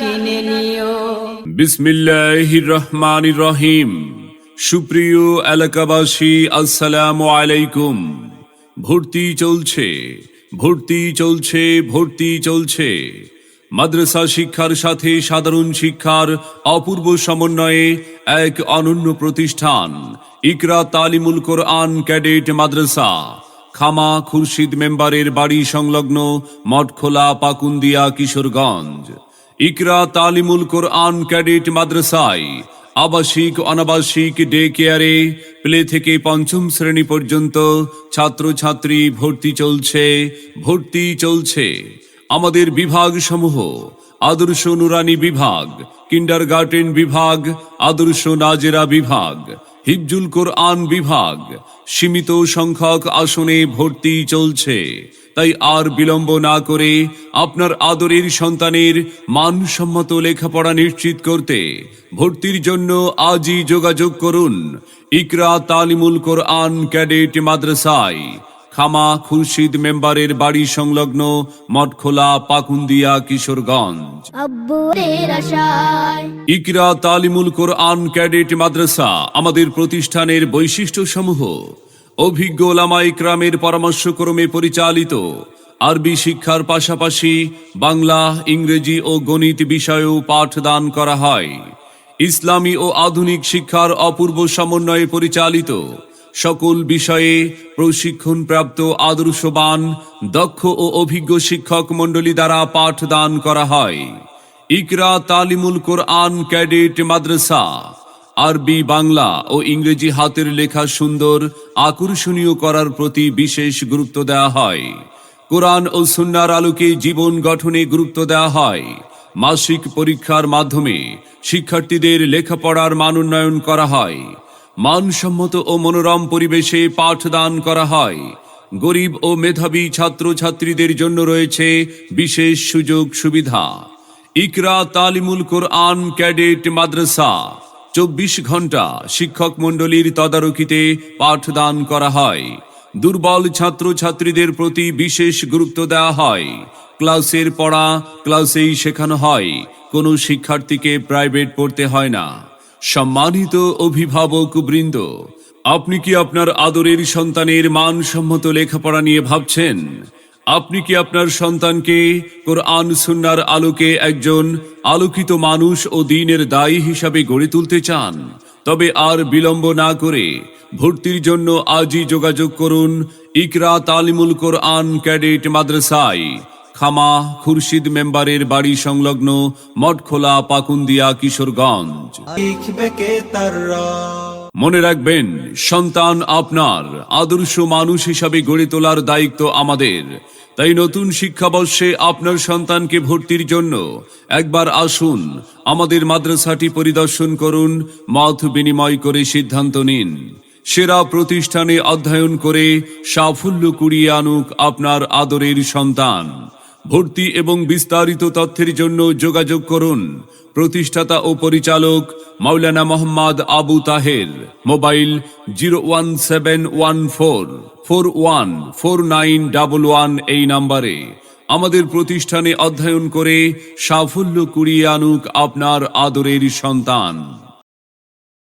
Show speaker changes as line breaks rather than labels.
কিনে নিও।
বিসমিল্লাহির রহমানির রহিম সুপ্রিয় এলাকাবাসী, আসসালামু আলাইকুম। ভর্তি চলছে ভর্তি চলছে ভর্তি চলছে। মাদ্রাসা শিক্ষার সাথে সাধারণ শিক্ষার অপূর্ব সমন্বয়ে এক অনন্য প্রতিষ্ঠান, ইকরা তালিমুল কোরআন ক্যাডেট মাদ্রাসা। খামা খুরশিদ মেম্বারের বাড়ি সংলগ্ন মঠখোলা পাকুন্দিয়া কিশোরগঞ্জ। ইকরা তালিমুল কোরআন ক্যাডেট মাদ্রাসায় আবাসিক অনাবাসিক ডে কেয়ারে প্লে থেকে পঞ্চম শ্রেণি পর্যন্ত ছাত্রছাত্রী ভর্তি চলছে ভর্তি চলছে। আমাদের বিভাগ সমূহ আদর্শ নুরানি বিভাগ কিন্ডার গার্ডেন বিভাগ, আদর্শ নাজেরা বিভাগ, হিফজুল কোরআন বিভাগ, সীমিত সংখ্যক আসনে ভর্তি চলছে। তাই আর বিলম্ব না করে আপনার আদরের সন্তানের মানসম্মত লেখাপড়া নিশ্চিত করতে ভর্তির জন্য আজই যোগাযোগ করুন। ইকরা তালিমুল কোরআন ক্যাডেট মাদ্রাসায়। খামা খুরশিদ মেম্বারের বাড়ি সংলগ্ন মঠখোলা পাকুন্দিয়া কিশোরগঞ্জ। ইকরা তালিমুল কোরআন ক্যাডেট মাদ্রাসা আমাদের প্রতিষ্ঠানের বৈশিষ্ট্য সমূহ অভিজ্ঞ ওলামা ইকরামের পরামর্শক্রমে পরিচালিত আরবি শিক্ষার পাশাপাশি বাংলা, ইংরেজি ও গণিত বিষয়েও পাঠদান করা হয়। ইসলামী ও আধুনিক শিক্ষার অপূর্ব সমন্বয়ে পরিচালিত সকল বিষয়ে প্রশিক্ষণপ্রাপ্ত আদর্শবান, দক্ষ ও অভিজ্ঞ শিক্ষক মণ্ডলী দ্বারা পাঠদান করা হয়। ইকরা তালিমুল কোরআন ক্যাডেট মাদ্রাসা, আরবি, বাংলা ও ইংরেজি হাতের লেখা সুন্দর, আকর্ষণীয় করার প্রতি বিশেষ গুরুত্ব দেওয়া হয়। কোরআন ও সুন্নার আলোকে জীবন গঠনে গুরুত্ব দেওয়া হয়। মাসিক পরীক্ষার মাধ্যমে শিক্ষার্থীদের লেখাপড়ার মান উন্নয়ন করা হয়। মানসম্মত ও মনোরম পরিবেশে পাঠদান করা হয়। গরিব ও মেধাবী ছাত্রছাত্রীদের জন্য রয়েছে বিশেষ সুযোগ সুবিধা। ইকরা তালিমুল কোরআন ক্যাডেট মাদ্রাসা। চব্বিশ ঘণ্টা শিক্ষক মণ্ডলীর তদারকিতে পাঠদান করা হয়। দুর্বল ছাত্রছাত্রীদের প্রতি বিশেষ গুরুত্ব দেওয়া হয়। ক্লাসের পড়া ক্লাসেই শেখানো হয়। কোনো শিক্ষার্থীকে প্রাইভেট পড়তে হয় না। সম্মানিত অভিভাবক বৃন্দ, আপনি কি আপনার আদরের সন্তানের মানসম্মত লেখাপড়া নিয়ে ভাবছেন? আপনি কি আপনার সন্তানকে কোরআন সুন্নার আলোকে একজন আলোকিত মানুষ ও দিনের দায়ী হিসাবে গড়ে তুলতে চান? তবে আর বিলম্ব না করে ভর্তির জন্য আজই যোগাযোগ করুন ইকরা তালিমুল কোরআন ক্যাডেট মাদ্রাসায়। খামা খুরশিদ মেম্বারের বাড়ি সংলগ্ন মঠখোলা পাকুন্দিয়া কিশোরগঞ্জ। মনে রাখবেন সন্তান আপনার আদর্শ মানুষ হিসাবে গড়ে তোলার দায়িত্ব আমাদের। তাই নতুন শিক্ষাবর্ষে আপনার সন্তানকে ভর্তির জন্য একবার আসুন আমাদের মাদ্রাসাটি পরিদর্শন করুন, মত বিনিময় করে সিদ্ধান্ত নিন। সেরা প্রতিষ্ঠানে অধ্যয়ন করে সাফল্য কুড়িয়ে আনুক আপনার আদরের সন্তান। ভর্তি এবং বিস্তারিত তথ্যের জন্য যোগাযোগ করুন। প্রতিষ্ঠাতা ও পরিচালক Maulana Mohammad Abu Taher. Mobile zero one seven one four four one four nine double one এই নাম্বারে। আমাদের প্রতিষ্ঠানে অধ্যয়ন করে সাফল্য কুড়িয়ে আনুক আপনার আদরের সন্তান।